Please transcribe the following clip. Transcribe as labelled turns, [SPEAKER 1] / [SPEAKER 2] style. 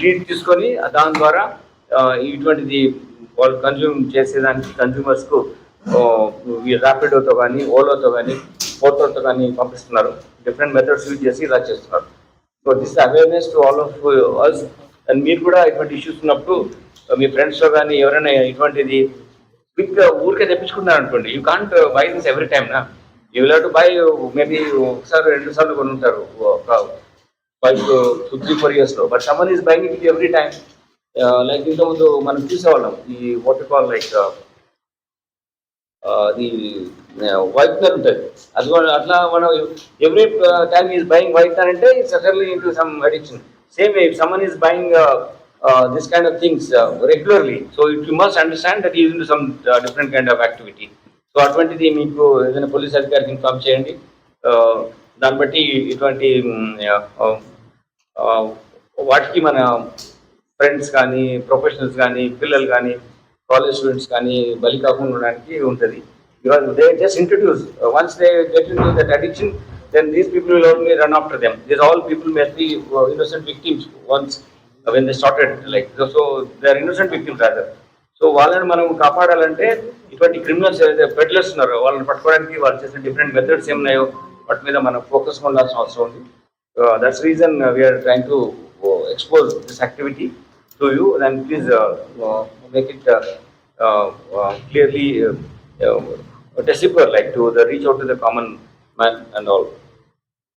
[SPEAKER 1] Lead తీసుకొని దాని ద్వారా ఇటువంటిది వాళ్ళు కన్జ్యూమ్ చేసేదానికి కన్జ్యూమర్స్కు ర్యాపిడోతో కానీ ఓలోతో కానీ ఫోటోతో కానీ పంపిస్తున్నారు. డిఫరెంట్ మెథడ్స్ యూజ్ చేసి ఇలా చేస్తున్నారు. So this awareness to all of us and మీరు కూడా ఇటువంటి ఇష్యూస్ ఉన్నప్పుడు మీ ఫ్రెండ్స్లో కానీ ఎవరైనా ఇటువంటిది క్విక్ ఊరికే తెప్పించుకున్నారు అనుకోండి you can't buy this every time నా you will to buy maybe ఒకసారి రెండు సార్లు కొనుంటారు ఒక ఫైవ్ టూ త్రీ ఫోర్ ఇయర్స్లో but someone is buying it every time like ఇంతకుముందు మనం చూసేవాళ్ళం. ఈ వాటర్ కాల్ లైక్ అది వైట్నర్ ఉంటుంది. అది కూడా అట్లా మనం every time is buying whitener అంటే it's surely into some addiction same someone is buying this kind of things regularly so it you must understand that is into some different kind of activity so అటువంటిది మీకు ఏదైనా police అధికారికి inform చేయండి. దాన్ని బట్టి ఇటువంటి వాటికి మన ఫ్రెండ్స్ కానీ ప్రొఫెషనల్స్ కానీ పిల్లలు కానీ కాలేజ్ స్టూడెంట్స్ కానీ బలి కాకుండా ఉండడానికి ఉంటుంది. Because they just introduce once they get in that addiction then these people will only run after them these all people must be innocent victims once when they started like so they are innocent victims rather so వాళ్ళని మనం కాపాడాలంటే ఇటువంటి criminals ఏదైతే peddlers ఉన్నారో వాళ్ళని పట్టుకోవడానికి వాళ్ళు చేసిన different methods ఏమున్నాయో వాటి మీద మనం ఫోకస్ ఉండాల్సిన అవసరం ఉంది. Uh, that's the reason uh, we are trying to uh, expose this activity to you and please uh, uh, make it uh, uh, uh clearly uh, uh, decipher like to the reach out to the common man and all.